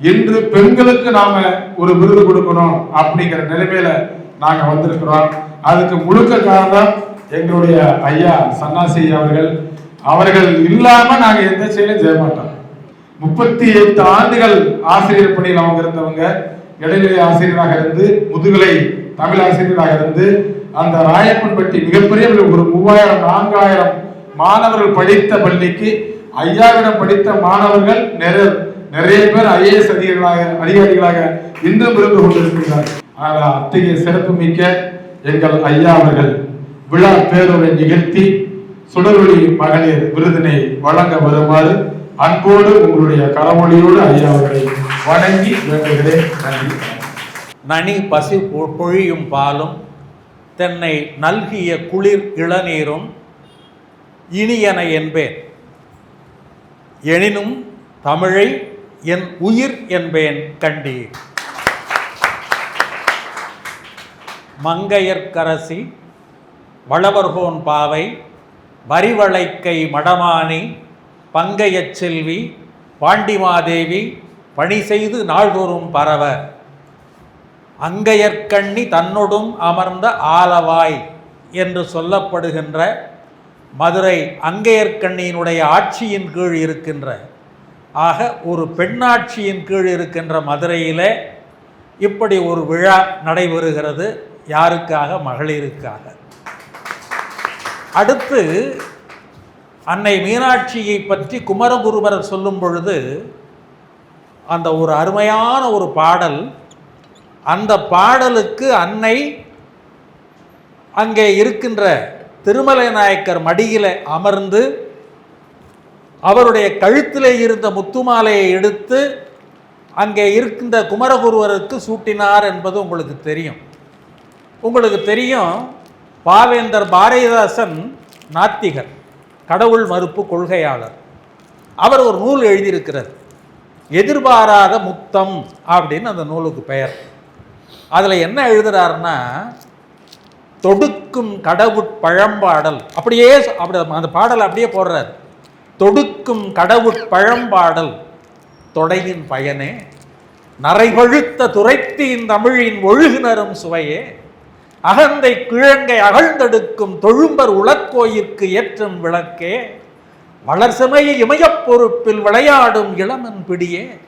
இன்று பெண்களுக்கு நாம ஒரு விருது கொடுக்கணும் அப்படிங்கிற நிலைமையில நாங்க வந்திருக்கிறோம். அதுக்கு முழுக்க காரணம் எங்களுடைய ஐயா சன்னாசி அவர்கள். அவர்கள் இல்லாம நாங்க எந்த செயலும் செய்ய மாட்டோம். முப்பத்தி எட்டு ஆண்டுகள் ஆசிரியர் பணியில் அவங்க இருந்தவங்க இடைநிலை ஆசிரியராக இருந்து முதுகலை தமிழ் ஆசிரியராக இருந்து அந்த ராயப்பன்பட்டி மிகப்பெரிய ஒரு மூவாயிரம் நான்காயிரம் மாணவர்கள் படித்த பள்ளிக்கு ஐயாவிடம் படித்த மாணவர்கள் நிறைய நிறைய பேர் ஐஏஎஸ் அதிகாரிகளாக அதிகாரிகளாக இன்றும் இருந்து கொண்டிருக்கிறார்கள். ஆனால் அத்தகைய சிறப்பு மிக்க எங்கள் ஐயா அவர்கள் விழா பேருரை நிகழ்த்தி சுடரொளி மகளிர் விருதினை வழங்க வருமாறு அன்போடு உங்களுடைய கரமொழியோடு ஐயா அவர்களை வணங்கி வேண்டுகிறேன். நன்றி. நனி பசி பொழியும் பாலும் தென்னை நல்கிய குளிர் இளநீரும் இனியன என்பேன். எனினும் தமிழை என் உயிர் என்பேன் கண்டீர். மங்கையர்க்கரசி வளவர்கோன் பாவை வரிவளைக்கை மடமானி பங்கையச் செல்வி பாண்டிமாதேவி பணி செய்து நாள்தோறும் பரவ. அங்கையற்கண்ணி தன்னொடும் அமர்ந்த ஆலவாய் என்று சொல்லப்படுகின்ற மதுரை அங்கையற்கண்ணியினுடைய ஆட்சியின் கீழ் இருக்கின்ற ஆக ஒரு பெண்ணாட்சியின் கீழ் இருக்கின்ற மதுரையிலே இப்படி ஒரு விழா நடைபெறுகிறது. யாருக்காக? மகளிருக்காக. அடுத்து அன்னை மீனாட்சியை பற்றி குமரகுருபரர் சொல்லும் பொழுது அந்த ஒரு அருமையான ஒரு பாடல் அந்த பாடலுக்கு அன்னை அங்கே இருக்கின்ற திருமலை நாயக்கர் மடியில் அமர்ந்து அவருடைய கழுத்திலே இருந்த முத்துமாலையை எடுத்து அங்கே இருக்கின்ற குமரகுருவருக்கு சூட்டினார் என்பது உங்களுக்கு தெரியும். உங்களுக்கு தெரியும் பாவேந்தர் பாரதிதாசன் நாத்திகர் கடவுள் மறுப்பு கொள்கையாளர். அவர் ஒரு நூல் எழுதியிருக்கிறார் எதிர்பாராத முத்தம் அப்படின்னு அந்த நூலுக்கு பெயர். அதில் என்ன எழுதுறாருன்னா தொடுக்கும் கடவுட் பழம்பாடல். அப்படியே அப்படி அந்த பாடல் அப்படியே போடுறார். தொடு கடவுட் பழம்பாடல் தொடையின் பயனே நரைபழுத்த துரைத்தியின் தமிழின் ஒழுகுனரும் சுவையே அகந்தை கிழங்கை அகழ்ந்தெடுக்கும் தொழும்பர் உளக்கோயிற்கு ஏற்றும் விளக்கே வளர்சமய இமயப் பொறுப்பில் விளையாடும் இளமன் பிடியே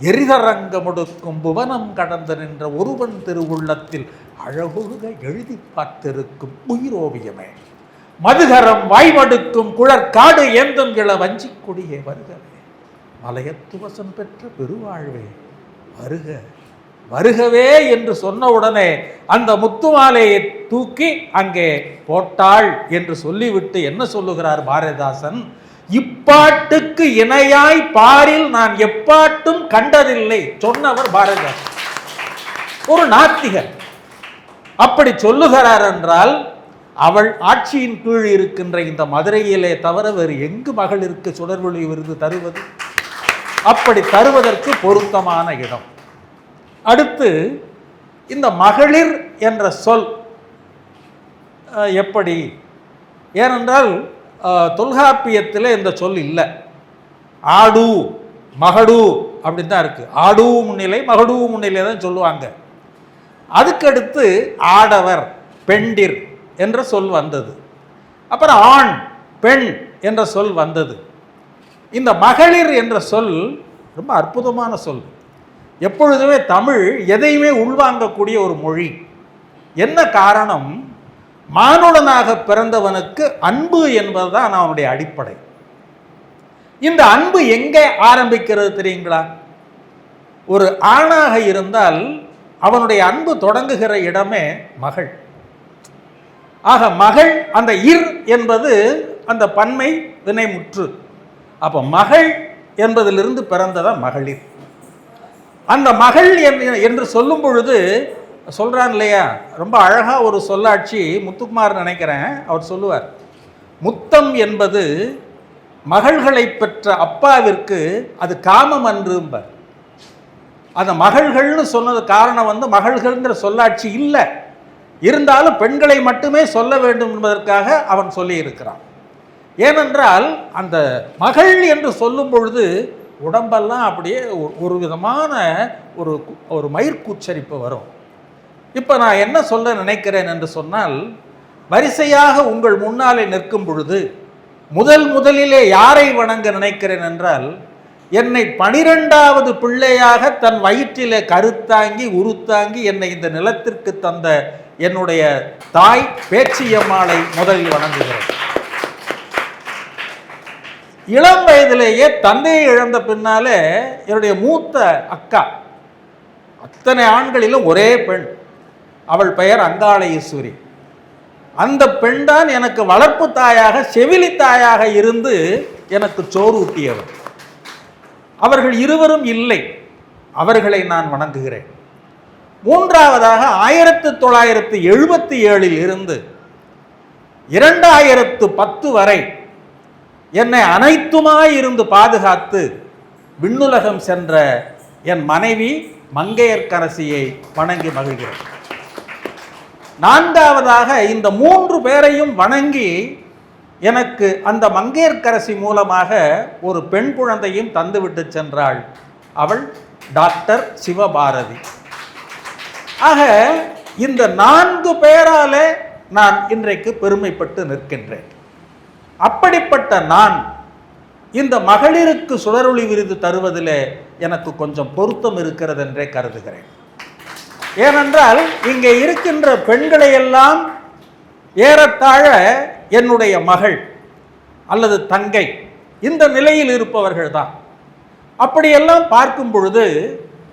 எரிதரங்க முடுக்கும் புவனம் கடந்து நின்ற ஒருவன் திருவுள்ளத்தில் அழகொழுக எழுதி பார்த்திருக்கும் உயிரோவியமே. மதுகரம் வாய்மடுக்கும் குழற்காடு ஏந்தும் இள வஞ்சிக் கொடியே வருகவே மலையத்துவசம் பெற்ற பெருவாழ்வே வருக. வருகவே என்று சொன்ன உடனே அந்த முத்துமாலையை தூக்கி அங்கே போட்டாள் என்று சொல்லிவிட்டு என்ன சொல்லுகிறார் பாரதிதாசன்? இப்பாட்டுக்கு இணையாய் பாரில் நான் எப்பாட்டும் கண்டதில்லை சொன்னவர் பாரதிதாசன். ஒரு நாத்திகர். அப்படி சொல்லுகிறார் என்றால் அவள் ஆட்சியின் கீழ் இருக்கின்ற இந்த மதுரையிலே தவிர வேறு எங்கு மகளிருக்கு சுடர்வொளி விருது தருவது? அப்படி தருவதற்கு பொருத்தமான இடம். அடுத்து இந்த மகளிர் என்ற சொல் எப்படி? ஏனென்றால் தொல்காப்பியத்தில் இந்த சொல் இல்லை. ஆடு மகடு அப்படின்னு தான் இருக்குது ஆடு முன்னிலை மகடு முன்னிலை தான் சொல்லுவாங்க. அதுக்கடுத்து ஆடவர் பெண்டிர். என்ற சொல் வந்தது. அப்புறம் ஆண் பெண் என்ற சொல் வந்தது. இந்த மகளிர் என்ற சொல் ரொம்ப அற்புதமான சொல். எப்பொழுதுமே தமிழ் எதையுமே உள்வாங்கக்கூடிய ஒரு மொழி. என்ன காரணம்? மானுடனாக பிறந்தவனுக்கு அன்பு என்பதுதான் அவனுடைய அடிப்படை. இந்த அன்பு எங்கே ஆரம்பிக்கிறது தெரியுங்களா? ஒரு ஆணாக இருந்தால் அவனுடைய அன்பு தொடங்குகிற இடமே மகள். ஆக மகள் அந்த இர் என்பது அந்த பன்மை வினைமுற்று அப்போ மகள் என்பதிலிருந்து பிறந்ததா மகளிர். அந்த மகள் என்று- என்று சொல்லும் பொழுது சொல்கிறான் இல்லையா? ரொம்ப அழகாக ஒரு சொல்லாட்சி முத்துக்குமார் நினைக்கிறேன் அவர் சொல்லுவார். முத்தம் என்பது மகள்களை பெற்ற அப்பாவிற்கு அது காமம் அன்றும்பர். அந்த மகள்கள்னு சொன்னது காரணம் வந்து மகள்கள்ங்கிற சொல்லாட்சி இல்லை. இருந்தாலும் பெண்களை மட்டுமே சொல்ல வேண்டும் என்பதற்காக அவன் சொல்லியிருக்கிறான். ஏனென்றால் அந்த மகள் என்று சொல்லும் பொழுது உடம்பெல்லாம் அப்படியே ஒரு- விதமான ஒரு ஒரு மயிர்கூச்சரிப்பு வரும். இப்போ நான் என்ன சொல்ல நினைக்கிறேன் என்று சொன்னால் வரிசையாக உங்கள் முன்னாலே நிற்கும் பொழுது முதல் முதலிலே யாரை வணங்க நினைக்கிறேன் என்றால் என்னை பனிரெண்டாவது பிள்ளையாக தன் வயிற்றிலே கருத்தாங்கி உருத்தாங்கி என்னை இந்த நிலத்திற்கு தந்த என்னுடைய தாய் பேச்சியம்மாளை முதலில் வணங்குகிறேன். இளம் வயதிலேயே தந்தையை இழந்த பின்னாலே என்னுடைய மூத்த அக்கா அத்தனை ஆண்களிலும் ஒரே பெண். அவள் பெயர் அங்காள அந்த பெண் தான் எனக்கு வளர்ப்பு தாயாக செவிலி தாயாக இருந்து எனக்கு சோறு ஊட்டியவர் அவர்கள் இருவரும் இல்லை. அவர்களை நான் வணங்குகிறேன். மூன்றாவதாக ஆயிரத்து தொள்ளாயிரத்து எழுபத்தி ஏழில் இருந்து இரண்டாயிரத்து பத்து வரை என்னை அனைத்துமாய் இருந்து பாதுகாத்து விண்ணுலகம் சென்ற என் மனைவி மங்கையர்கரசியை வணங்கி மகிழ்கிறேன். நான்காவதாக இந்த மூன்று பேரையும் வணங்கி எனக்கு அந்த மங்கையர்க்கரசி மூலமாக ஒரு பெண் குழந்தையும் தந்துவிட்டு சென்றாள். அவள் டாக்டர் சிவபாரதி. ஆக இந்த நான்கு பேராலே நான் இன்றைக்கு பெருமைப்பட்டு நிற்கின்றேன். அப்படிப்பட்ட நான் இந்த மகளிருக்கு சுடரொளி விருது தருவதிலே எனக்கு கொஞ்சம் பொருத்தம் இருக்கிறது என்றே கருதுகிறேன். ஏனென்றால் இங்கே இருக்கின்ற பெண்களை எல்லாம் ஏறத்தாழ என்னுடைய மகள் அல்லது தங்கை இந்த நிலையில் இருப்பவர்கள் தான் அப்படியெல்லாம் பார்க்கும் பொழுது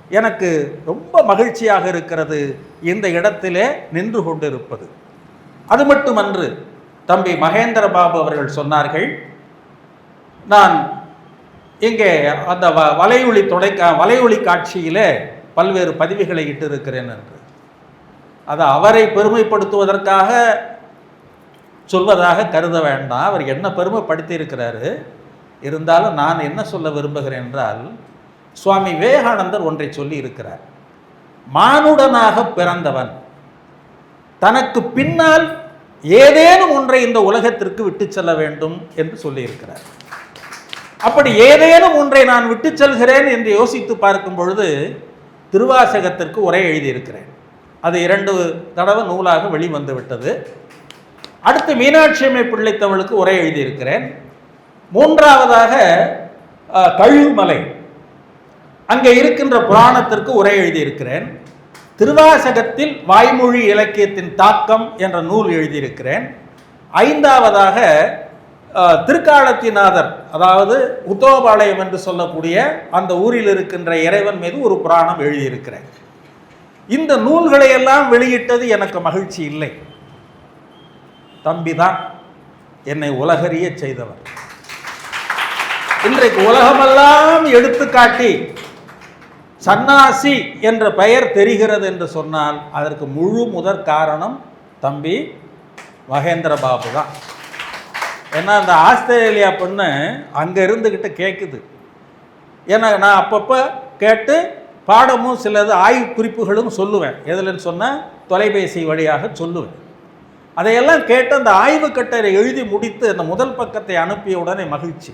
எனக்கு ரொம்ப மகிழ்ச்சியாக இருக்கிறது இந்த இடத்திலே நின்று கொண்டிருப்பது. அது மட்டுமன்று தம்பி மகேந்திர பாபு அவர்கள் சொன்னார்கள் நான் இங்கே அந்த வ வலையொலி தொலைக்கா வலையொலி காட்சியிலே பல்வேறு பதிவுகளை இட்டிருக்கிறேன் என்று. அது அவரை பெருமைப்படுத்துவதற்காக சொல்வதாக கருத வேண்டாம். அவர் என்ன பெருமைப்படுத்தி இருக்கிறாரு இருந்தாலும் நான் என்ன சொல்ல விரும்புகிறேன் என்றால் சுவாமி விவேகானந்தர் ஒன்றை சொல்லி இருக்கிறார் மானுடனாக பிறந்தவன் தனக்கு பின்னால் ஏதேனும் ஒன்றை இந்த உலகத்திற்கு விட்டு செல்ல வேண்டும் என்று சொல்லியிருக்கிறார். அப்படி ஏதேனும் ஒன்றை நான் விட்டு செல்கிறேன் என்று யோசித்து பார்க்கும் பொழுது திருவாசகத்திற்கு உரை எழுதியிருக்கிறேன். அது இரண்டு தடவை நூலாக வெளிவந்து விட்டது அடுத்து மீனாட்சி அம்மை பிள்ளைத்தவளுக்கு உரை எழுதியிருக்கிறேன். மூன்றாவதாக அஹ், கழுமலை அங்கே இருக்கின்ற புராணத்திற்கு உரை எழுதியிருக்கிறேன். திருவாசகத்தில் வாய்மொழி இலக்கியத்தின் தாக்கம் என்ற நூல் எழுதியிருக்கிறேன். ஐந்தாவதாக திருக்காலத்திநாதர் அதாவது உத்தோபாளையம் என்று சொல்லக்கூடிய அந்த ஊரில் இருக்கின்ற இறைவன் மீது ஒரு புராணம் எழுதியிருக்கிறேன். இந்த நூல்களை எல்லாம் வெளியிட்டது எனக்கு மகிழ்ச்சி இல்லை. தம்பி தான் என்னை உலகறிய செய்தவர். இன்றைக்கு உலகமெல்லாம் எடுத்துக்காட்டி சன்னாசி என்ற பெயர் தெரிகிறது என்று சொன்னால் அதற்கு முழு முதற் காரணம் தம்பி மகேந்திர பாபு தான் ஏன்னா அந்த ஆஸ்திரேலியா பொண்ணு அங்கே இருந்துக்கிட்டு கேட்குது ஏன்னா நான் அப்பப்போ கேட்டு பாடமும் சிலது ஆய்வு குறிப்புகளும் சொல்லுவேன். எதுலன்னு சொன்னால் தொலைபேசி வழியாக சொல்லுவேன். அதையெல்லாம் கேட்டு அந்த ஆய்வு கட்டளை எழுதி முடித்து அந்த முதல் பக்கத்தை அனுப்பிய உடனே மகிழ்ச்சி.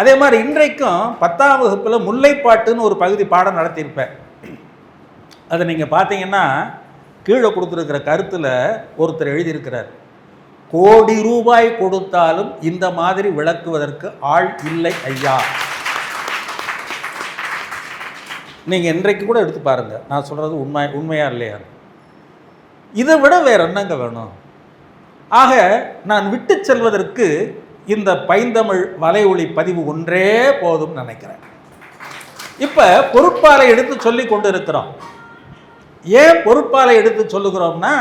அதே மாதிரி இன்றைக்கும் பத்தாம் வகுப்பில் முல்லைப்பாட்டுன்னு ஒரு பகுதி பாடம் நடத்தியிருப்பேன். அதை நீங்கள் பார்த்தீங்கன்னா கீழே கொடுத்துருக்கிற கருத்தில் ஒருத்தர் எழுதியிருக்கிறார். கோடி ரூபாய் கொடுத்தாலும் இந்த மாதிரி விளக்குவதற்கு ஆள் இல்லை ஐயா. நீங்கள் இன்றைக்கு கூட எடுத்து பாருங்கள் நான் சொல்கிறது உண்மை உண்மையாக இல்லையா? இதை விட வேறு என்னங்க வேணும்? ஆக நான் விட்டு செல்வதற்கு இந்த பைந்தமிழ் வலையொலி பதிவு ஒன்றே போதும் நினைக்கிறேன். இப்போ பொருட்பாலை எடுத்து சொல்லி கொண்டு இருக்கிறோம் ஏன் பொருட்பாலை எடுத்து சொல்லுகிறோம்னா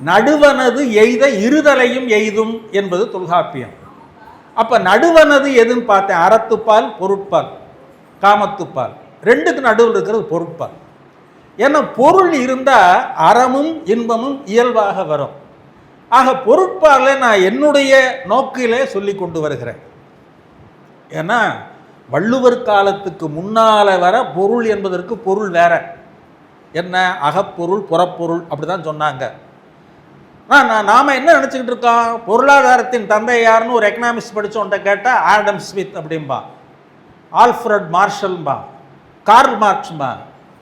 நடுவனது எய்த இருதலையும் எய்தும் என்பது தொல்காப்பியம். அப்போ நடுவனது எதுன்னு பார்த்தேன் அறத்துப்பால் பொருட்பால் காமத்துப்பால். ரெண்டுக்கு நடுவில் இருக்கிறது பொருட்பால். ஏன்னா பொருள் இருந்தால் அறமும் இன்பமும் இயல்பாக வரும். ஆக பொருட்பால நான் என்னுடைய நோக்கிலே சொல்லி கொண்டு வருகிறேன். ஏன்னா வள்ளுவர் காலத்துக்கு முன்னால வர பொருள் என்பதற்கு பொருள் வேற. என்ன? அகப்பொருள் புறப்பொருள் அப்படி தான் சொன்னாங்க. நான் நான் நாம் என்ன நினச்சிக்கிட்டு இருக்கோம்? பொருளாதாரத்தின் தந்தை யாருன்னு ஒரு எக்கனாமிக்ஸ் படித்தவன்ட்ட கேட்டால் ஆடம் ஸ்மித் அப்படிம்பா. ஆல்ஃப்ரட் மார்ஷல்பா கார்ல் மார்க்ஸ்பா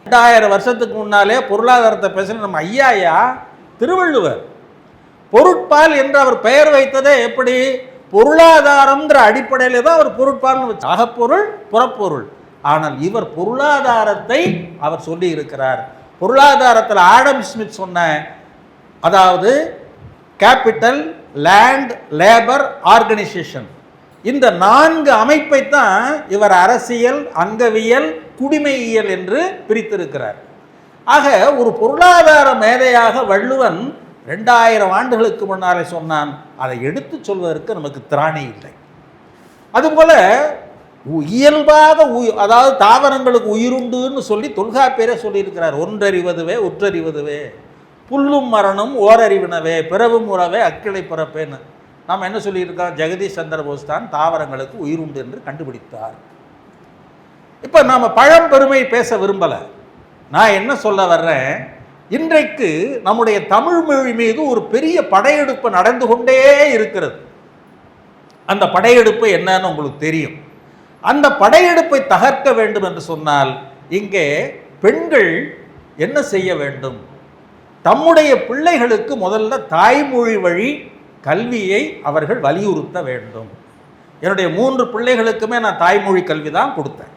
ரெண்டாயிரம் வருஷத்துக்கு முன்னாலே பொருளாதாரத்தை பேசுகிற நம்ம ஐயாயா திருவள்ளுவர். பொருட்பால் என்று அவர் பெயர் வைத்ததே எப்படி? பொருளாதாரம்ங்கிற அடிப்படையில் தான் அவர் பொருட்பால்னு வச்சு அகப்பொருள் புறப்பொருள். ஆனால் இவர் பொருளாதாரத்தை அவர் சொல்லி இருக்கிறார். பொருளாதாரத்தில் ஆடம் ஸ்மித் சொன்ன அதாவது கேபிட்டல் லேண்ட் லேபர் ஆர்கனைசேஷன். இந்த நான்கு அமைப்பை தான் இவர் அரசியல் அங்கவியல் குடிமையியல் என்று பிரித்திருக்கிறார். ஆக ஒரு பொருளாதார மேதையாக வள்ளுவன் ரெண்டாயிரம் ஆண்டுகளுக்கு முன்னாலே சொன்னான் அதை எடுத்து சொல்வதற்கு நமக்கு திராணி இல்லை. அதுபோல இயல்பாக உயிர் அதாவது தாவரங்களுக்கு உயிருண்டுன்னு சொல்லி தொல்காப்பியரே சொல்லியிருக்கிறார் ஒன்றறிவதுவே உற்றறிவதுவே புல்லும் மரணம் ஓரறிவினவே பிறவும் உறவே அக்கிளை பிறப்பேன்னு. நாம் என்ன சொல்லியிருக்கோம் ஜெகதீஷ் சந்திர போஸ் தான் தாவரங்களுக்கு உயிருண்டு என்று கண்டுபிடித்தார். இப்போ நாம் பழம்பெருமை பேச விரும்பலை. நான் என்ன சொல்ல வர்றேன்? இன்றைக்கு நம்முடைய தமிழ் மொழி மீது ஒரு பெரிய படையெடுப்பு நடந்து கொண்டே இருக்கிறது. அந்த படையெடுப்பு என்னன்னு உங்களுக்கு தெரியும். அந்த படையெடுப்பை தகர்க்க வேண்டும் என்று சொன்னால் இங்கே பெண்கள் என்ன செய்ய வேண்டும்? தம்முடைய பிள்ளைகளுக்கு முதல்ல தாய்மொழி வழி கல்வியை அவர்கள் வலியுறுத்த வேண்டும். என்னுடைய மூன்று பிள்ளைகளுக்குமே நான் தாய்மொழி கல்வி தான் கொடுத்தேன்.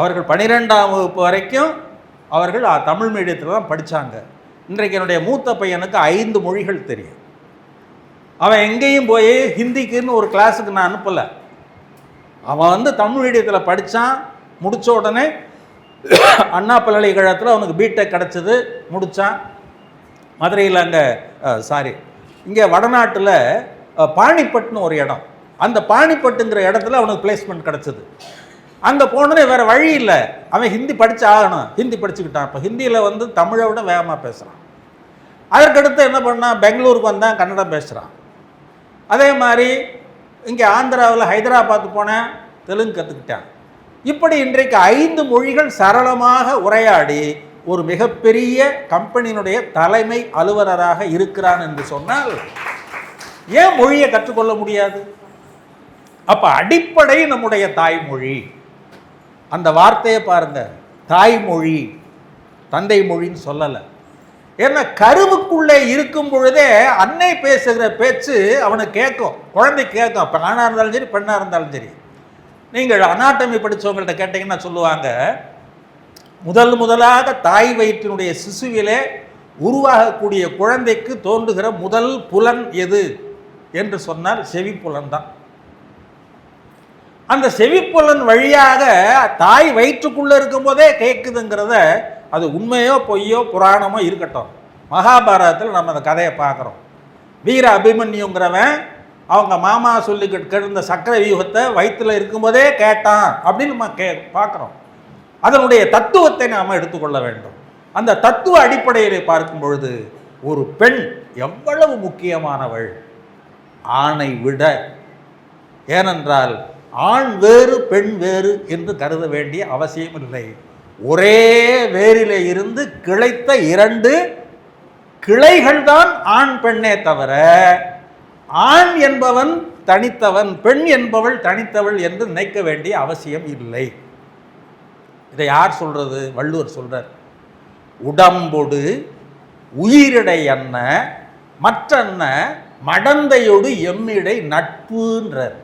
அவர்கள் பனிரெண்டாம் வகுப்பு வரைக்கும் அவர்கள் தமிழ் மீடியத்தில் தான் படித்தாங்க இன்றைக்கு என்னுடைய மூத்த பையனுக்கு ஐந்து மொழிகள் தெரியும். அவன் எங்கேயும் போய் ஹிந்திக்குன்னு ஒரு கிளாஸுக்கு நான் அனுப்பலை. அவன் வந்து தமிழ் மீடியத்தில் படித்தான் முடித்த உடனே அண்ணா பல்கலைக்கழகத்தில் அவனுக்கு பிடெக் கிடச்சிது முடித்தான் மதுரையில் அங்கே சாரி இங்கே வடநாட்டில் அஹ், பாணிப்பட்னு ஒரு இடம். அந்த பாணிப்பட்டுங்கிற இடத்துல அவனுக்கு பிளேஸ்மெண்ட் கிடச்சிது. அங்கே போனதே வேறு வழி இல்லை. அவன் ஹிந்தி படிச்சு ஆகணும் ஹிந்தி படிச்சுக்கிட்டான். இப்போ ஹிந்தியில் வந்து தமிழை விட வேகமாக பேசுகிறான் அதற்கடுத்து என்ன பண்ணான் பெங்களூருக்கு வந்தான் கன்னடம் பேசுகிறான் அதே மாதிரி இங்கே ஆந்திராவில் ஹைதராபாத் போனேன் தெலுங்கு கற்றுக்கிட்டான் இப்படி இன்றைக்கு ஐந்து மொழிகள் சரளமாக உரையாடி ஒரு மிகப்பெரிய கம்பெனியினுடைய தலைமை அலுவலராக இருக்கிறான் என்று சொன்னால் ஏன் மொழியை கற்றுக்கொள்ள முடியாது? அப்போ அடிப்படை நம்முடைய தாய்மொழி. அந்த வார்த்தையை பாருங்க. தாய்மொழி தந்தை மொழின்னு சொல்லலை. ஏன்னா கருவுக்குள்ளே இருக்கும் பொழுதே அன்னை பேசுகிற பேச்சு அவனுக்கு கேட்கும். குழந்தை கேட்கும். இப்போ ஆணாக இருந்தாலும் சரி பெண்ணாக இருந்தாலும் சரி. நீங்கள் அனாட்டமி படித்தவங்கள்ட்ட கேட்டிங்கன்னா சொல்லுவாங்க முதல் முதலாக தாய் வயிற்றினுடைய சிசுவிலே உருவாகக்கூடிய குழந்தைக்கு தோன்றுகிற முதல் புலன் எது? என்று சொன்னால் புலன் தான். அந்த செவிப்புலன் வழியாக தாய் வயிற்றுக்குள்ளே இருக்கும்போதே கேட்குதுங்கிறத அது உண்மையோ பொய்யோ புராணமோ இருக்கட்டும். மகாபாரதத்தில் நம்ம அந்த கதையை பார்க்குறோம். வீர அபிமன்யுங்கிறவன் அவங்க மாமா சொல்லி கிடந்த சக்கர வியூகத்தை வயிற்றில் இருக்கும்போதே கேட்டான் அப்படின்னு நம்ம கே பார்க்குறோம். அதனுடைய தத்துவத்தை நாம் எடுத்துக்கொள்ள வேண்டும். அந்த தத்துவ அடிப்படையில் பார்க்கும் பொழுது ஒரு பெண் எவ்வளவு முக்கியமானவள்? ஆணை விட. ஏனென்றால் ஆண் வேறு பெண் வேறு என்று கருத வேண்டிய அவசியம் இல்லை. ஒரே வேரிலே இருந்து கிளைத்த இரண்டு கிளைகள்தான் ஆண் பெண்ணே தவிர ஆண் என்பவன் தனித்தவன் பெண் என்பவள் தனித்தவள் என்று நினைக்க வேண்டிய அவசியம் இல்லை. இதை யார் சொல்றது? வள்ளுவர் சொல்றார். உடம்பொடு உயிரிடை என்ன மற்றென்ன மடந்தையொடு எம்மிடை நட்புன்றார்.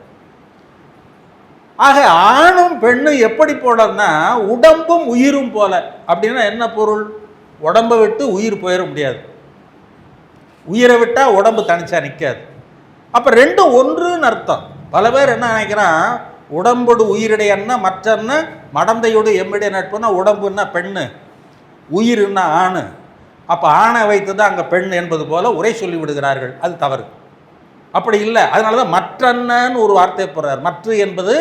ஆக ஆணும் பெண்ணும் எப்படி போலன்னா உடம்பும் உயிரும் போல. அப்படின்னா என்ன பொருள்? உடம்பை விட்டு உயிர் போயிட முடியாது. உயிரை விட்டால் உடம்பு தனிச்சா நிற்காது அப்போ ரெண்டும் ஒன்றுன்னு அர்த்தம். பல பேர் என்ன நினைக்கிறான்? உடம்போடு உயிரிடையன்னா மற்றன்னா மடந்தையோடு எம்மிடைய நட்புனா உடம்புன்னா பெண்ணு. உயிர்னா ஆண். அப்போ ஆணை வைத்து தான் அங்கே பெண் என்பது போல உரை சொல்லி விடுகிறார்கள். அது தவறு. அப்படி இல்லை. அதனால தான் மற்றன்னு ஒரு வார்த்தை போடுறார். மற்ற என்பது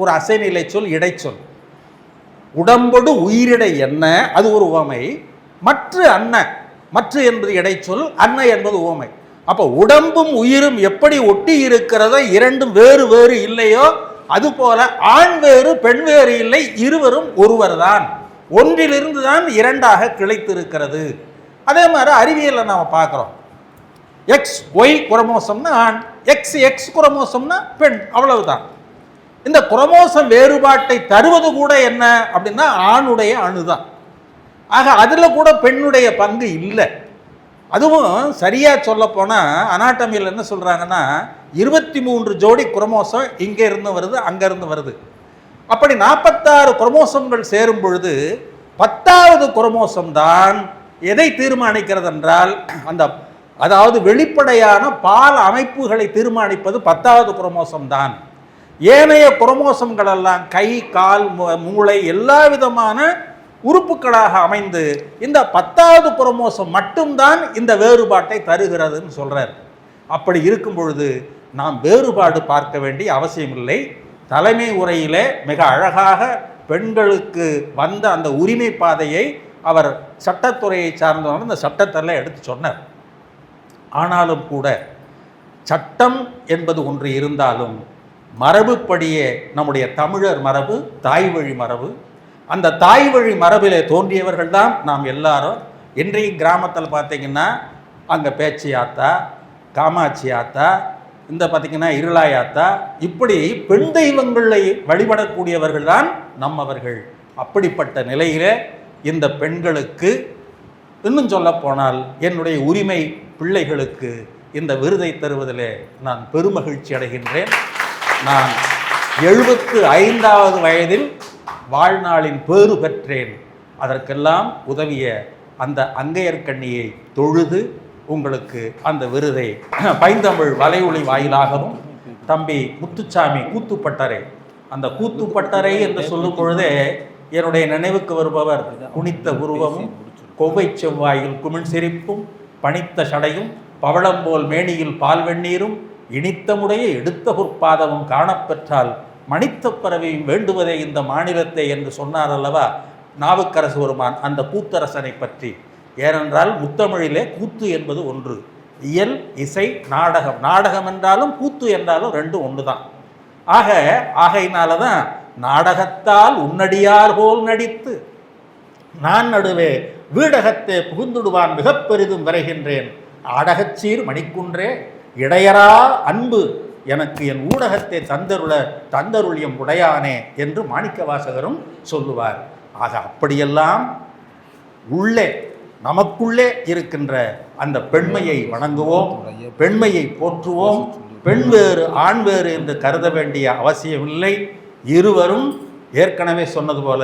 ஒரு அசைநிலை சொல் இடைச்சொல் உடம்பொடு உயிரிடை என்ன அது ஒரு உவமை. மற்ற அன்ன மற்ற என்பது இடைச்சொல் அன்ன என்பது உவமை. அப்போ உடம்பும் உயிரும் எப்படி ஒட்டி இருக்கிறதோ இரண்டும் வேறு வேறு இல்லையோ அதுபோல ஆண் வேறு பெண் வேறு இல்லை இருவரும் ஒருவர் தான் ஒன்றிலிருந்து தான் இரண்டாக கிளைத்திருக்கிறது. அதே மாதிரி அறிவியலில் நாம் பார்க்குறோம். எக்ஸ் ஒய் குரோமோசம்னா ஆண் எக்ஸ் எக்ஸ் குரோமோசம்னா பெண் அவ்வளவுதான். இந்த குரோமோசம் வேறுபாட்டை தருவது கூட என்ன அப்படின்னா ஆணுடைய அணுதான். ஆக அதில் கூட பெண்ணுடைய பங்கு இல்லை. அதுவும் சரியாக சொல்ல போனால் அனாட்டமியில் என்ன சொல்கிறாங்கன்னா இருபத்தி மூன்று ஜோடி குரோமோசம் இங்கே இருந்து வருது அங்கே இருந்து வருது. அப்படி நாற்பத்தாறு குரோமோசம்கள் சேரும் பொழுது பத்தாவது குரோமோசம் தான் எதை தீர்மானிக்கிறது என்றால் அந்த அதாவது வெளிப்படையான பால் அமைப்புகளை தீர்மானிப்பது பத்தாவது குரோமோசம் தான். ஏனைய குரோமோசம்கள் எல்லாம் கை கால் மூளை எல்லா விதமான உறுப்புகளாக அமைந்து இந்த பத்தாவது குரோமோசம் மட்டும்தான் இந்த வேறுபாட்டை தருகிறதுன்னு சொல்றார். அப்படி இருக்கும் பொழுது நாம் வேறுபாடு பார்க்க வேண்டிய அவசியமில்லை. தலைமை உரையிலே மிக அழகாக பெண்களுக்கு வந்த அந்த உரிமை பாதையை அவர் சட்டத்துறையை சார்ந்தவர் இந்த சட்டத்தெல்லாம் எடுத்து சொன்னார். ஆனாலும் கூட சட்டம் என்பது ஒன்று இருந்தாலும் மரபுப்படியே நம்முடைய தமிழர் மரபு தாய் வழி மரபு. அந்த தாய் வழி மரபிலே தோன்றியவர்கள் தான் நாம் எல்லாரும். இன்றைய கிராமத்தில் பார்த்தீங்கன்னா அங்கே பேச்சி ஆத்தா காமாட்சி ஆத்தா இந்த பார்த்திங்கன்னா இருளாயாத்தா இப்படி பெண் தெய்வங்களை வழிபடக்கூடியவர்கள் தான் நம்மவர்கள். அப்படிப்பட்ட நிலையிலே இந்த பெண்களுக்கு இன்னும் சொல்ல போனால் என்னுடைய உரிமை பிள்ளைகளுக்கு இந்த விருதை தருவதிலே நான் பெருமகிழ்ச்சி அடைகின்றேன். நான் எழுபத்து ஐந்தாவது வயதில் வாழ்நாளின் பேறு பெற்றேன். அதற்கெல்லாம் உதவிய அந்த அங்கையர்கண்ணியை தொழுது உங்களுக்கு அந்த விருதை பைந்தமிழ் வலையொலி வாயிலாகவும் தம்பி முத்துச்சாமி கூத்துப்பட்டறை அந்த கூத்துப்பட்டறை என்று சொல்லும் பொழுதே என்னுடைய நினைவுக்கு வருபவர் குனித்த உருவமும் கொவ்வை செவ்வாயில் குமிழ் சிரிப்பும் பனித்த சடையும் பவளம் போல் மேனியில் பால்வெண்ணீரும் இனித்தமுடைய எடுத்த பொற்பாதமும் காணப்பெற்றால் மணித்த பறவையும் வேண்டுவதே இந்த மாநிலத்தை என்று சொன்னார் அல்லவா? நாவுக்கரசு ஒருமான் அந்த கூத்தரசனை பற்றி. ஏனென்றால் முத்தமிழிலே கூத்து என்பது ஒன்று இயல் இசை நாடகம். நாடகம் என்றாலும் கூத்து என்றாலும் ரெண்டு ஒன்று தான் ஆக ஆகையினால தான் நாடகத்தால் உன்னடியார் போல் நடித்து நான் நடுவே வீடகத்தை புகுந்துடுவான் மிகப்பெரிதும் பெரிதும் விரைகின்றேன். ஆடகச்சீர் மணிக்குன்றே இடையரா அன்பு எனக்கு என் ஊடகத்தை தந்தருள தந்தருளியம் உடையானே என்று மாணிக்க வாசகரும் சொல்லுவார். ஆக அப்படியெல்லாம் உள்ளே நமக்குள்ளே இருக்கின்ற அந்த பெண்மையை வணங்குவோம் பெண்மையை போற்றுவோம் பெண் வேறு ஆண் வேறு என்று கருத வேண்டிய அவசியமில்லை. இருவரும் ஏற்கனவே சொன்னது போல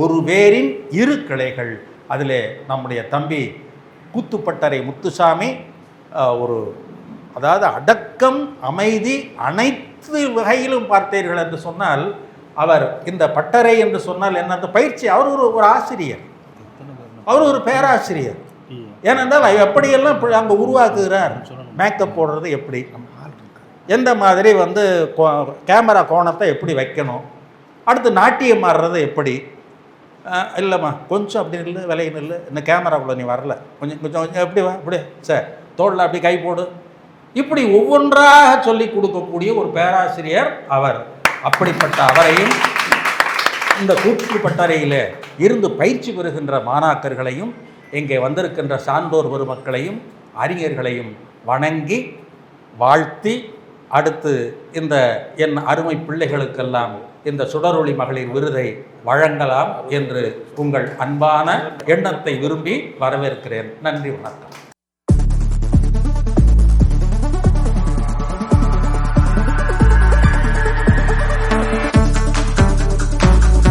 ஒரு வேரின் இரு கிளைகள். அதில் நம்முடைய தம்பி கூத்துப்பட்டறை முத்துசாமி ஒரு அதாவது அடக்கம் அமைதி அனைத்து வகையிலும் பார்த்தீர்கள் என்று சொன்னால் அவர் இந்த பட்டறை என்று சொன்னால் என்ன அந்த பயிற்சி. அவர் ஒரு ஒரு ஆசிரியர். அவர் ஒரு பேராசிரியர். ஏனென்றால் எப்படியெல்லாம் அங்கே உருவாக்குகிறார்? மேக்கப் போடுறது எப்படி? எந்த மாதிரி வந்து கோ- கேமரா கோணத்தை எப்படி வைக்கணும்? அடுத்து நாட்டியம் ஆடுறது எப்படி? இல்லைம்மா கொஞ்சம் அப்படி நில்லு விலையை நில்லு. இந்த கேமராக்குள்ளே நீ வரல. கொஞ்சம் கொஞ்சம் கொஞ்சம் எப்படி வா இப்படி. சார் தோளில் அப்படி கை போடு. இப்படி ஒவ்வொன்றாக சொல்லி கொடுக்கக்கூடிய ஒரு பேராசிரியர் அவர். அப்படிப்பட்ட அவரையும் இந்த கூற்று பட்டறையில் இருந்து பயிற்சி பெறுகின்ற மாணாக்கர்களையும் இங்கே வந்திருக்கின்ற சான்றோர் பெருமக்களையும் அறிஞர்களையும் வணங்கி வாழ்த்தி அடுத்து இந்த என் அருமை பிள்ளைகளுக்கெல்லாம் இந்த சுடரொளி மகளிர் விருதை வழங்கலாம் என்று உங்கள் அன்பான எண்ணத்தை விரும்பி வரவேற்கிறேன். நன்றி வணக்கம்.